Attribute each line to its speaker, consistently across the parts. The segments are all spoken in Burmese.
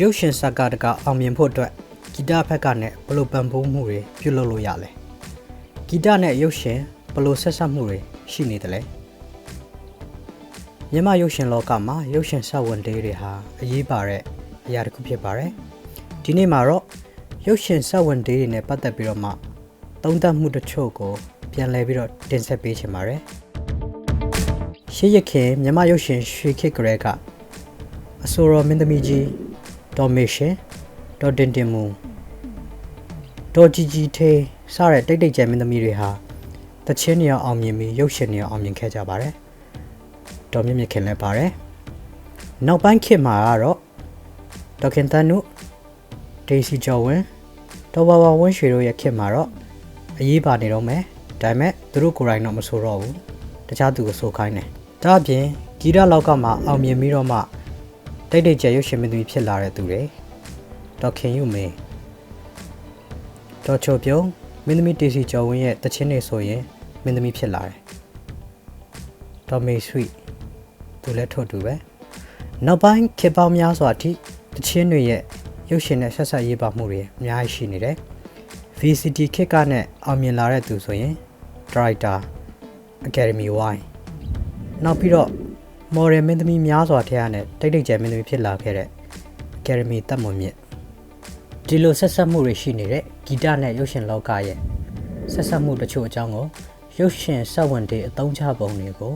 Speaker 1: ရုပ်ရှင်ဇာတ်ကားတကအောင်မြင်ဖို့အတွက်ဂီတဖက်ကနဲ့ဘယ်လိုပံ့ပိုးမှုတွေပြုလုပ်လို့ရလဲဂီတနဲ့ရုပ်ရှင်ဘယ်လိုဆက်ဆက်မှုတွေရှိနေတယ်လဲမြန်မာရုပ်ရှင်လောကမှာရုပ်ရှင်စဝန်တေးတွေဟာအရေးပါတဲ့အရာတစ်ခုဖြစ်ပါတယ်ဒီနေ့မှာတော့ရုပ်ရှင်စဝန်တေးတွေနဲ့ပတ်သက်ပြီးတော့မှသုံးသပ်မှုတချို့ကိုပြန်လည်ပြီးတော့တင်ဆက်ပေးချင်ပါတယ်ရှေးရခင်မြန်မာရုပ်ရှင်ရွှေခေတ်ကလေးကအဆိုတော်မင်းသမီးကြီး ဒေါ်မေရှင်ဒေါ်တင်တင်မူဒေါ်ជីជីသေးစတဲ့တိတ်တိတ်ကျဲမင်းသမီးတွေဟာတချင်းနေအောင်အောင်မြင်ပြီးရုပ်ရှင်နေအောင်အောင်မြင်ခဲ့ကြပါတယ်ဒေါ်မြင့်မြင့်ခင်လည်းပါတယ်နောက်ပိုင်းခေတ်မှာကတော့ဒေါက်ခင်တန်းနုဒေးစီကျော်ဝင်းဒေါ်ဘာဘာဝင်းရွှေတို့ရဲ့ခေတ်မှာတော့အရေးပါနေတော့မယ်ဒါပေမဲ့သူတို့ကိုယ်တိုင်တော့မဆိုတော့ဘူးတခြားသူကိုဆိုခိုင်းတယ်ဒါအပြင်ဂီတလောက်ကမှအောင်မြင်ပြီးတော့မှ တိတ်တိတ်ကျရုပ်ရှင်မင်းသမီးဖြစ်လာတဲ့သူတွေဒေါက်ခင်ယူမေဒေါ်ချိုပြုံးမင်းသမီးတေစီကျော်ဝင်းရဲ့တချင်းတွေဆိုရင်မင်းသမီးဖြစ်လာတယ်ဒေါ်မေဆွီသူလည်းထို့တူပဲနောက်ပိုင်းခေတ်ပေါင်းများစွာအထိတချင်းတွေရဲ့ရုပ်ရှင်နဲ့ဆက်ဆက်ရေးပါမှုတွေအများကြီးရှိနေတယ် VCT ခေတ်ကနဲ့အောင်မြင်လာတဲ့သူဆိုရင် Director Academy Y နောက်ပြီးတော့ မော်ဒယ်မင်းသမီးများစွာထဲရနဲ့တိတ်တိတ်ကျဲမင်းသမီးဖြစ်လာခဲ့တဲ့ Academy တက်မွန်မြင့်ဒီလိုဆက်ဆက်မှုတွေရှိနေတဲ့ဂီတနဲ့ရုပ်ရှင်လောကရဲ့ဆက်ဆက်မှုတချို့အကြောင်းကိုရုပ်ရှင်စက်ဝင်တွေအသုံးချပုံတွေကို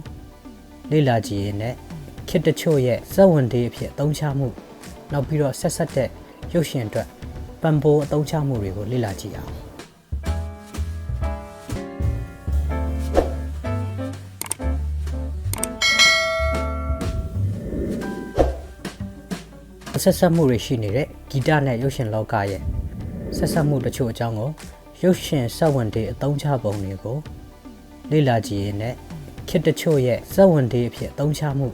Speaker 1: လေ့လာကြည့်ရင်လည်းခစ်တချို့ရဲ့စက်ဝင်တွေအဖြစ်အသုံးချမှုနောက်ပြီးတော့ဆက်ဆက်တဲ့ရုပ်ရှင်အတွက်ပံပိုးအသုံးချမှုတွေကိုလေ့လာကြည့်အောင် ဆက်ဆက်မှုတွေရှိနေတဲ့ဂီတနဲ့ရုပ်ရှင်လောကရဲ့ဆက်ဆက်မှုတချို့အကြောင်းကိုရုပ်ရှင်စက်ဝင်တွေအသုံးချပုံတွေကိုလေ့လာကြည့်ရင်လည်းခစ်တချို့ရဲ့စက်ဝင်တွေအဖြစ်အသုံးချမှု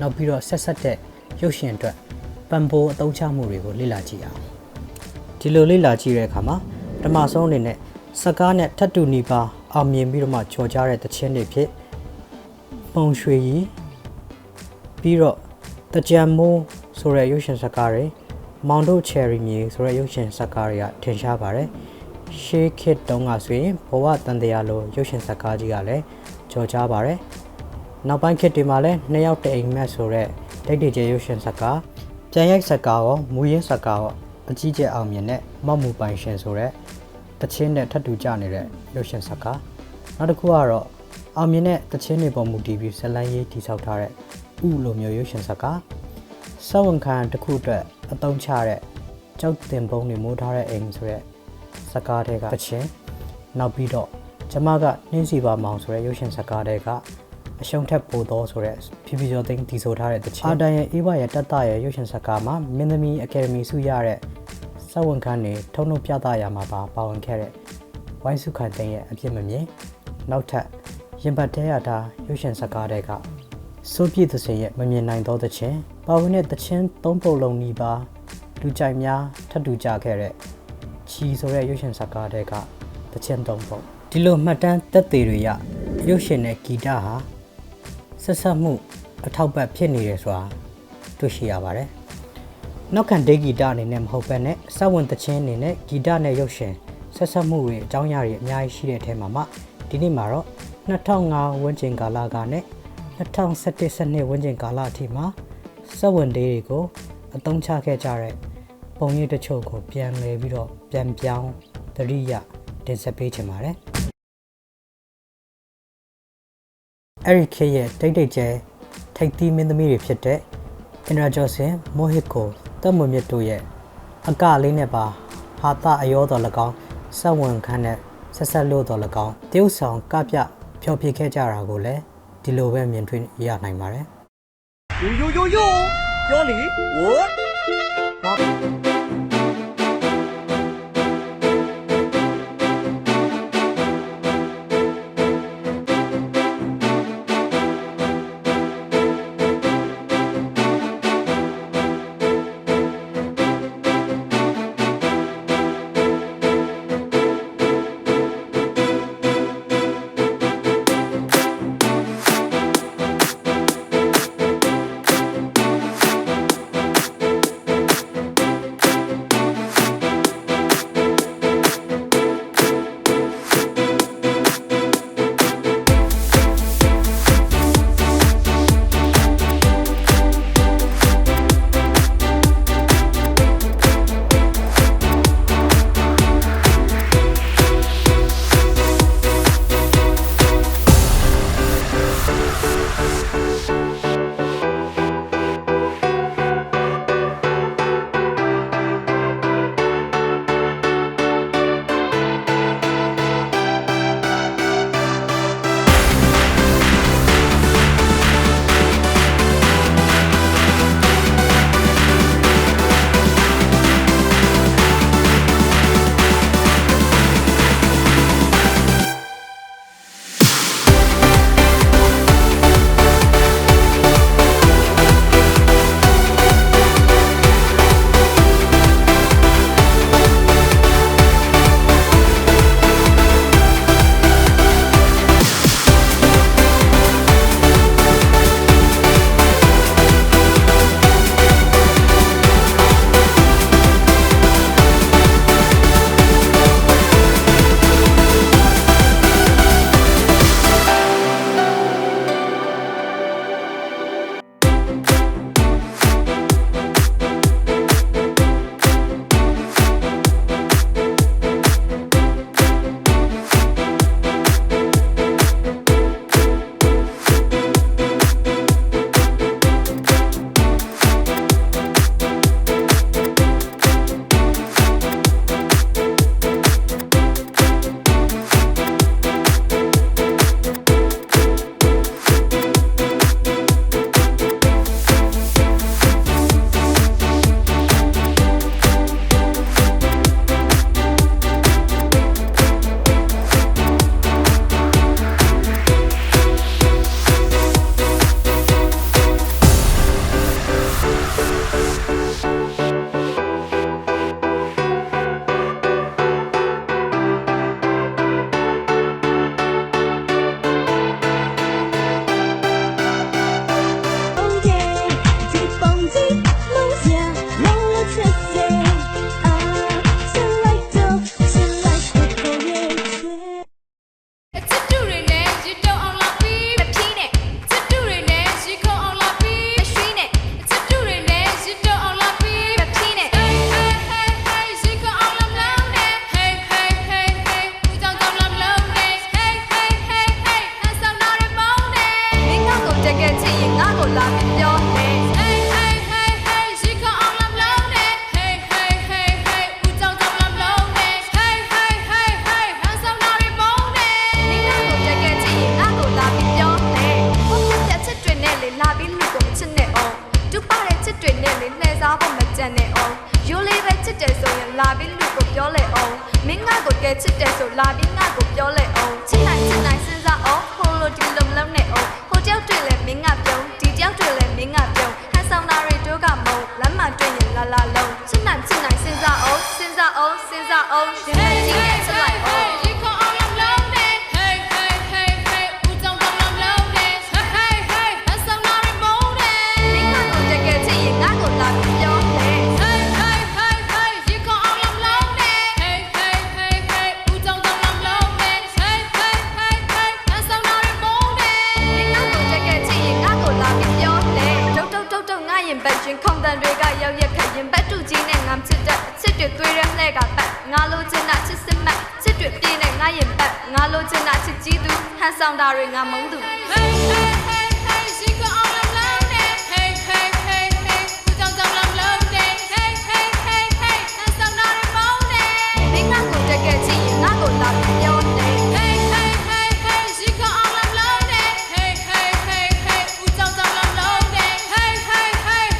Speaker 1: နောက်ပြီးတော့ဆက်ဆက်တဲ့ရုပ်ရှင်အတွက်ပံပိုးအသုံးချမှုတွေကိုလေ့လာကြည့်အောင်ဒီလိုလေ့လာကြည့်တဲ့အခါမှာပထမဆုံးအနေနဲ့စကားနဲ့ထပ်တူနီပါအောင်မြင်ပြီးတော့မှကြော်ကြားတဲ့သချင်းတွေဖြစ်ပုံရွှေကြီးပြီးတော့တကြံမိုး ဆိုတဲ့ရုပ်ရှင်ဇာတ်ကားတွေမောင်တို့ချယ်ရီမြေဆိုတဲ့ရုပ်ရှင်ဇာတ်ကားတွေကထင်ရှားပါတယ်ရှေးခေတ်တုန်းကဆိုရင်ဘဝတန်တရားလိုရုပ်ရှင်ဇာတ်ကားကြီးကလည်းကြော်ကြားပါတယ်နောက်ပိုင်းခေတ်တွေမှာလည်းနှစ်ယောက်တအိမ်မက်ဆိုတဲ့တိတ်တိတ်ကျဲရုပ်ရှင်ဇာတ်ကားပြန်ရိုက်ဇာတ်ကားရောမူရင်းဇာတ်ကားရောအကြီးကျယ်အောင်မြင်တဲ့မောက်မူပိုင်ရှင်ဆိုတဲ့တချင်းနဲ့ထပ်တူကြနေတဲ့ရုပ်ရှင်ဇာတ်ကားနောက်တစ်ခုကတော့အောင်မြင်တဲ့တချင်းတွေပေါ်မူတည်ပြီးဇတ်လန်းရေးတည်ဆောက်ထားတဲ့ဥလိုမျိုးရုပ်ရှင်ဇာတ်ကား စဝန်ခံတစ်ခုအတွက်အတုံးချတဲ့ကြောက်တင်ပုံးတွေမိုးထားတဲ့အိမ်ဆိုတဲ့ဇာတ်ကားတွေကတစ်ချင်းနောက်ပြီးတော့ကျမကနှင်းစီပါမောင်ဆိုတဲ့ရုပ်ရှင်ဇာတ်ကားတွေကအရှုံးထက်ပိုသောဆိုတဲ့ဖြည်းဖြည်းကျော်သိန်းတည်ဆိုထားတဲ့တစ်ချင်းအာတန်ရဲ့အေးဘရဲ့တက်တရဲ့ရုပ်ရှင်ဇာတ်ကားမှာမင်းသမီးအကယ်ဒမီဆုရတဲ့စဝန်ခံတွေထုံထုံပြသရာမှာပါပါဝင်ခဲ့တဲ့ဝိုင်းစုခိုင်သိန်းရဲ့အပြစ်မမြင်နောက်ထပ်ရင်ပတ်တဲရတာရုပ်ရှင်ဇာတ်ကားတွေက စိုးပြည့်သစင်ရဲ့မမြင်နိုင်သောသချင်းပါဝင်တဲ့သချင်းသုံးပုတ်လုံးနီးပါးလူကြိုက်များထပ်တူကြခဲ့တဲ့ချီဆိုတဲ့ရုပ်ရှင်ဇာတ်ကားတွေကသချင်းသုံးပုတ်ဒီလိုမှတ်တမ်းသက်သေတွေရရုပ်ရှင်နဲ့ဂီတဟာဆက်ဆက်မှုအထောက်ပံ့ဖြစ်နေတယ်ဆိုတာတွေ့ရှိရပါတယ်နောက်ခံဒေဂီတအနေနဲ့မဟုတ်ဘဲနဲ့စဝင်သချင်းအနေနဲ့ဂီတနဲ့ရုပ်ရှင်ဆက်ဆက်မှုတွေအကြောင်းအရာတွေအများကြီးရှိတဲ့အထဲမှာမှဒီနေ့မှာတော့2005ဝန်းကျင်ကာလကနဲ့ 2017စနစ်ဝန်းကျင်ကာလအထိမှာစက်ဝင်လေးတွေကိုအသုံးချခဲ့ကြတဲ့ပုံရိပ်တချို့ကိုပြန်လဲပြီးတော့ပြန်ပြောင်းသတိရတင်ဆက်ပေးချင်ပါတယ်အဲ့ဒီခေတ်ရဲ့တိတ်တိတ်ကျဲထိတ်သီးမင်းသမီးတွေဖြစ်တဲ့အင်ဒရာဂျော့ဆင်မိုဟစ်ကိုတက်မွန်မြတ်တို့ရဲ့အကလေးနဲ့ပါဟာတာအယောတော်၎င်းစက်ဝင်ခန်းနဲ့ဆက်ဆက်လို့တော်၎င်းတရုတ်ဆောင်ကပြဖျော်ဖြေခဲ့ကြတာကိုလည်း ဒီလိုပဲမြင်တွေ့ရနိုင်ပါတယ်
Speaker 2: ယိုယိုယိုယိုပြောလေဝတ် အောင်စဉ်းစားအောင်စဉ်းစားအောင်ရင်နဲ့ကြည့်နဲ့ချစ်လိုက်အောင်
Speaker 3: hey, hey,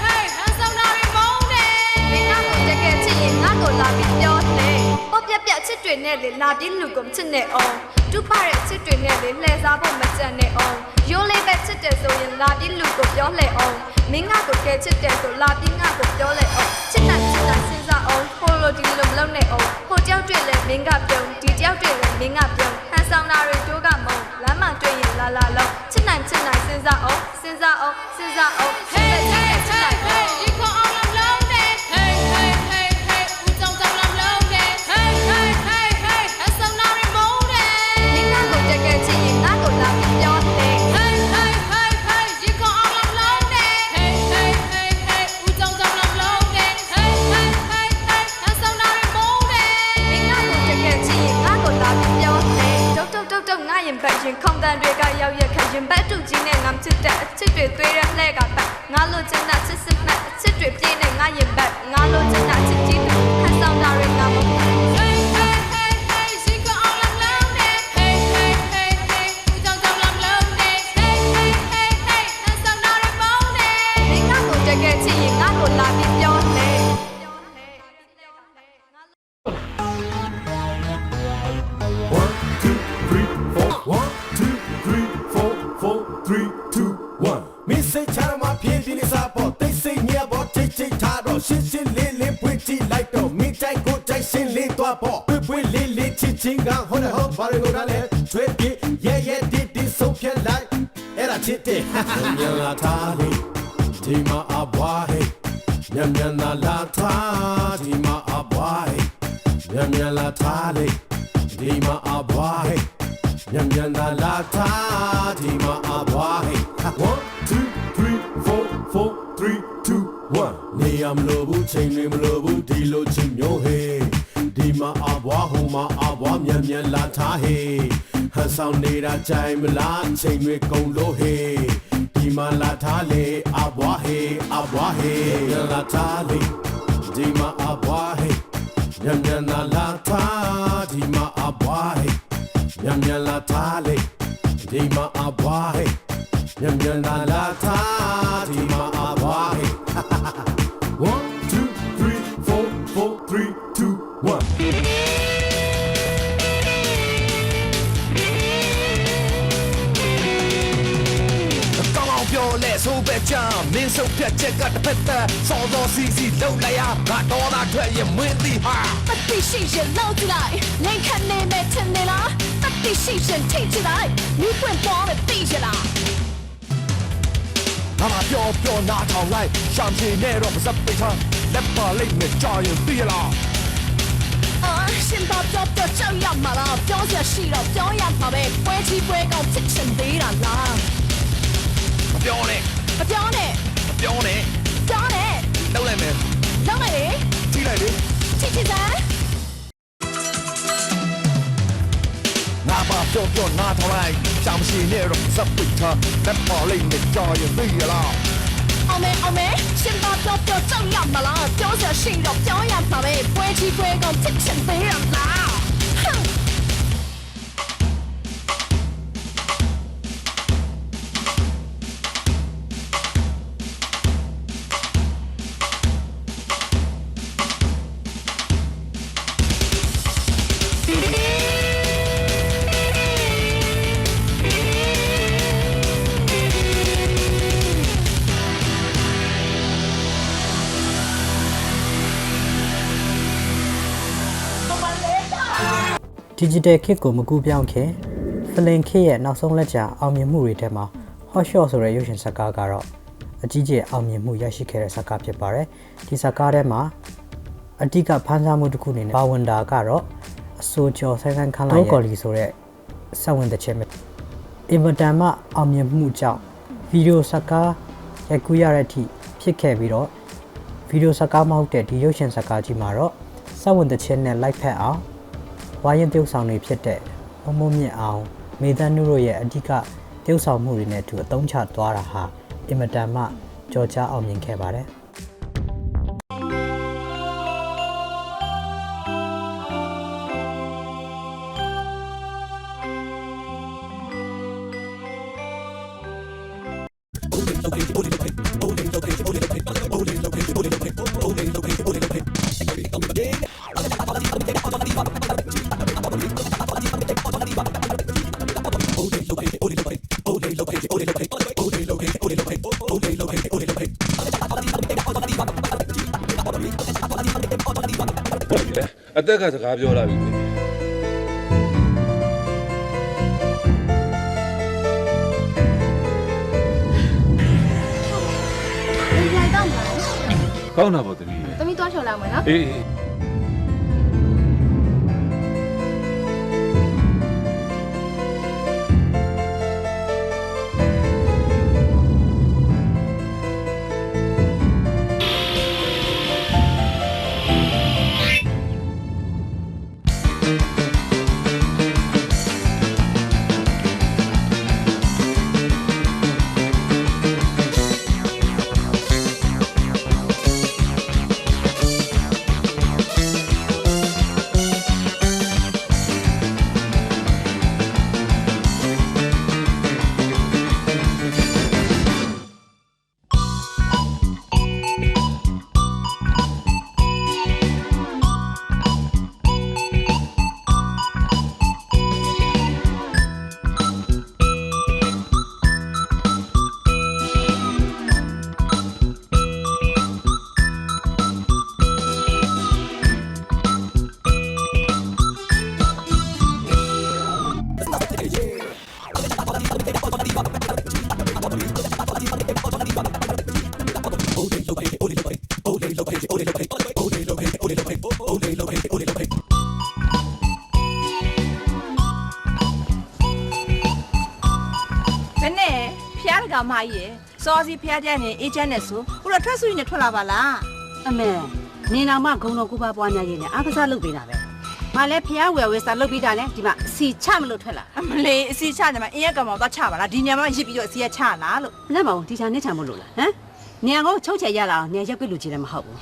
Speaker 3: hey, I'm so not emoting.
Speaker 2: မင်းငါကိုတကယ်ချစ်ရင်ငါကိုလာပြီးပြောလေပေါ့ပြက်ပြက်ချစ်တွေနဲ့လေလာပြီးလူကုန်ချစ်နေအောင် တူပါတဲ့ချစ်တွေနဲ့လေလှည့်စားဖို့မကြံနဲ့အောင်ရိုးလေးပဲချစ်တယ်ဆိုရင်လာပြီးလူကိုပြောလေအောင်မင်းငါကိုကဲချစ်တယ်ဆိုလာပြီးငါကိုပြောလေအောင်ချစ်နိုင်ချစ်နိုင်စဉ်းစားအောင်ဟိုလိုဒီလိုမလုပ်နဲ့အောင်ဟိုတယောက်တွေ့လဲမင်းကပြုံးဒီတယောက်တွေ့လဲမင်းကပြုံးဟန်ဆောင်တာတွေတို့ကမုံလမ်းမတွေ့ရင်လာလာလုံးချစ်နိုင်ချစ်နိုင်စဉ်းစားအောင်စဉ်းစားအောင်စဉ်းစားအောင်
Speaker 3: Hey,
Speaker 2: ချစ်
Speaker 3: hey,
Speaker 2: တဲ့ချစ်
Speaker 3: hey,
Speaker 2: ချစ်ချင်းကဟောနေဟော
Speaker 4: ဘာလို့လဲကျွေးပြေရဲရဲတီတီဆုံးဖြတ်လိုက်အဲ့ဒါချစ်တဲ့မြန်လာထားလေဒီမှာအဘွားဟဲ့မြန်မြန်လာလာထားဒီမှာအဘွားဟဲ့မြန်မြန်လာထားလေဒီမှာအဘွားဟဲ့မြန်မြန်လာလာထားဒီမှာအဘွားဟဲ့ one two three four four three two one နေရမလို့ဘူးချိန်တွေမလို့ဘူးဒီလိုချင်းမျိုးဟေးဒီမှာအဘွားဟို မှာအဘွားမြန်မြန်လာထားဟေးဟန်ဆောင်နေတာကြိုင်မလားချိန်တွေကုန်လို့ဟေးဒီမှာလာထားလေအဘွားဟေးအဘွားဟေးမြန်လာထားလေဒီမှာအဘွားဟေးမြန်မြန်လာလာထားဒီမှာအဘွားဟေးမြန်မြန်လာထားလေဒီမှာအဘွားဟေးမြန်မြန်လာလာထား မ်း
Speaker 5: မင်းစုပ်ဖြတ်ချက်ကတစ်ဖက်သက်စောစောစီစီလှုပ်လိုက်ရငါတော်သာထွက်ရင်မင်းသည်ဟာ
Speaker 6: 不必信任老起来，连看你没听你啦，不必信任听起来，你滚光的地下啦。
Speaker 5: ငါမပြောပြောနားထောင်လိုက်ရှမ်းပြည်နဲ့တော့မစပ်ပိတ်ထားလက်ပါလိမ့်မယ်ကြာရင်သိရလား
Speaker 6: 啊，先把表表照样嘛啦，表下戏了表演嘛呗，关起关高精神的啦啦， Johnny, Johnny,
Speaker 5: Johnny, No Lemon,
Speaker 6: No let
Speaker 5: Lemon, T T Z. 就拿
Speaker 6: 头来，
Speaker 5: 江西内容是北车，在跑里面叫也对啦。
Speaker 6: 阿妹阿妹，先把叫叫正样吧啦，叫下新肉表演吧喂，不起去归功，尽飞人。
Speaker 1: Digital ခေတ်ကိုမကူပြောင်းခင်ဖလင်ခေတ်ရဲ့နောက်ဆုံးလက်ကျန်အောင်မြင်မှုတွေထဲမှာ hot shot ဆိုတဲ့ရုပ်ရှင်ဇာတ်ကားကတော့အကြီးကျယ်အောင်မြင်မှုရရှိခဲ့တဲ့ဇာတ်ကားဖြစ်ပါတယ်ဒီဇာတ်ကားထဲမှာအတိကဖန်ဆားမှုတစ်ခုအနေနဲ့ပါဝင်တာကတော့အဆိုကျော်ဆိုင်ဆိုင်ခန်းလာရဲ့ကော်လီဆိုတဲ့စက်ဝင်တဲ့ချက်ပဲအင်မတန်မှအောင်မြင်မှုကြောင့်ဗီဒီယိုဇာတ်ကားရိုက်ကူးရတဲ့အထိဖြစ်ခဲ့ပြီးတော့ဗီဒီယိုဇာတ်ကားမဟုတ်တဲ့ဒီရုပ်ရှင်ဇာတ်ကားကြီးမှာတော့စက်ဝင်တဲ့ချက်နဲ့လိုက်ဖက်အောင် ဝါရင်တရုပ်ဆောင်တွေဖြစ်တဲ့မမမြင့်အောင်မေတ္တနုတို့ရဲ့အဓိကတရုပ်ဆောင်မှုတွေနဲ့အတူအသုံးချသွားတာဟာအင်မတန်မှကြော်ကြားအောင်မြင်ခဲ့ပါတယ်
Speaker 7: သက်ကစကားပြောလာပြီကောင်းတာပေါ့တမီး။
Speaker 3: သမီးသွားချော်လာမယ်နော်။
Speaker 7: အေး
Speaker 8: ယ်စောစီဖျားကြနေအေးချမ်းနေဆိုခုတော့ထွက်ဆူရင်နဲ့ထွက်လာပါလား
Speaker 9: အမေနေနာမဂုံတော်ကူပါပွားများရင်းနဲ့အားကစားလုပ်ပေးတာပဲ။မလည်းဖះဝယ်ဝယ်စားလုပ်ပေးတာနဲ့ဒီမှာအစီချမလို့ထွက်လာ
Speaker 8: အမလေးအစီချနေမှာအင်းရကံမောင်သွားချပါလားဒီညမှာရစ်ပြီးတော့အစီရချလားလို့။
Speaker 9: လက်မအောင်ဒီချာနေချာမလို့လားဟမ်။နေအောင်ချုပ်ချယ်ရလာအောင်နေရက်ကွက်လူကြီးလည်းမဟုတ်ဘူး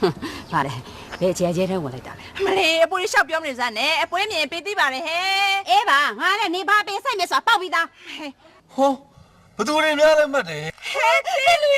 Speaker 9: ။ဟာလေဘယ်ချဲချဲထဲဝင်လိုက်တာလဲ
Speaker 8: အမလေးအပွေးလျှောက်ပြောမနေစမ်းနဲ့အပွေးမြင်ပေးသိပါလေဟဲ့။
Speaker 9: အေးပါငါလည်းနေပါပေးဆိုင်မြတ်စွာပေါက်ပြီးသား
Speaker 7: ဟော ဘသူတွေများလဲမှတ်တယ်
Speaker 8: ဟဲ့သေးလူ